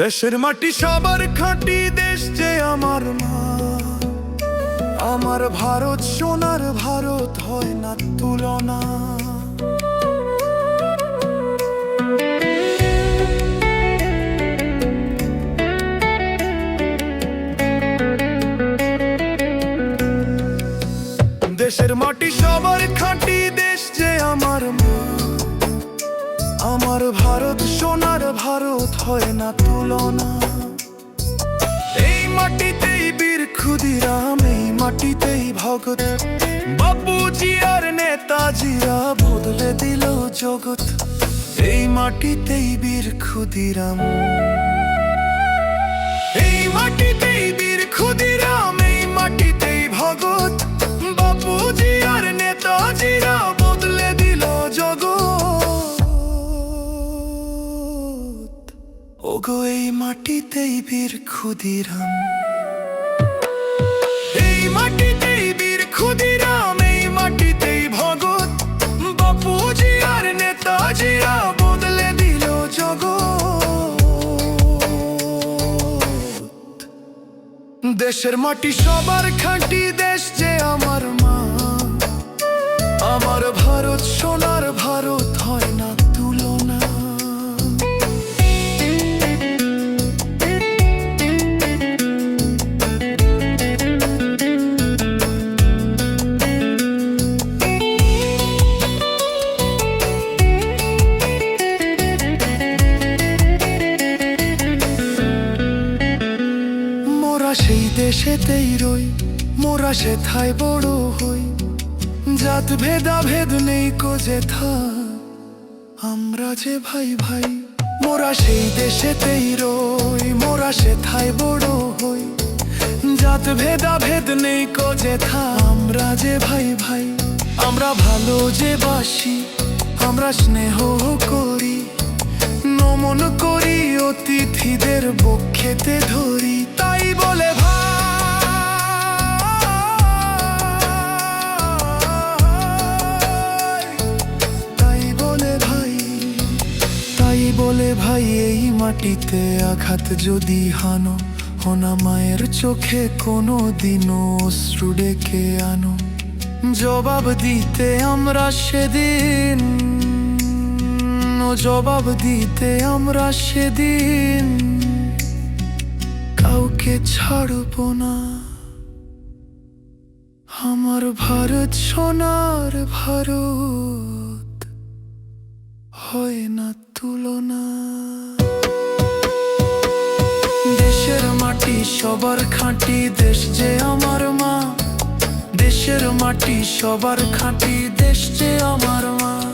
দেশের মাটি সবার খাঁটি, দেশ যে আমার মা। আমার ভারত, সোনার ভারত হয় না তুলনা। দেশের মাটি সবার খাঁটি, দেশ যে আমার মা। আমার ভারত, সোনার ভারত হয় না তুলনা। এই মাটিতেই বীর ক্ষুদিরাম, এই মাটিতেই ভগত বাপুজি আর নেতাজিরা বদলে দিল জগৎ। এই মাটিতেই বীর ক্ষুদিরাম। মাটিতেই বীর ক্ষুদিরাম। এই মাটিতেই বীর ক্ষুদিরাম, এই মাটিতেই বাপুজি আর নেতাজিরা বদলে দিল জগৎ। দেশের মাটি সবার খাঁটি দেশ যে আমার মা। আমার ভারত সোনার সেই দেশেতেই রই, মোরা সেথায় বড় হই। জাত ভেদা ভেদ নেই কো যেথা। আমরা যে ভাই ভাই, মোরা সেই দেশেতেই রই, মোরা সেথায় বড় হই। জাত ভেদা ভেদ নেই কো যেথা, আমরা যে ভাই ভাই। আমরা ভালো যে বাসি, আমরা স্নেহ করি। নমন করি অতিথিদের বক্ষেতে ধরি। ভাই, এই মাটিতে আঘাত যদি হানো, হোনা মায়ের চোখে কোনো দিনও অশ্রু ডেকে আনো। জবাব দিতে আমরা সেদিন জবাব দিতে আমরা সেদিন, কাউকে ছাড়ব না। আমার ভারত, সোনার ভারত হয় না তুলনা। দেশের মাটি সবার খাঁটি, দেশ যে আমার মা। দেশের মাটি সবার খাঁটি, দেশ যে আমার মা।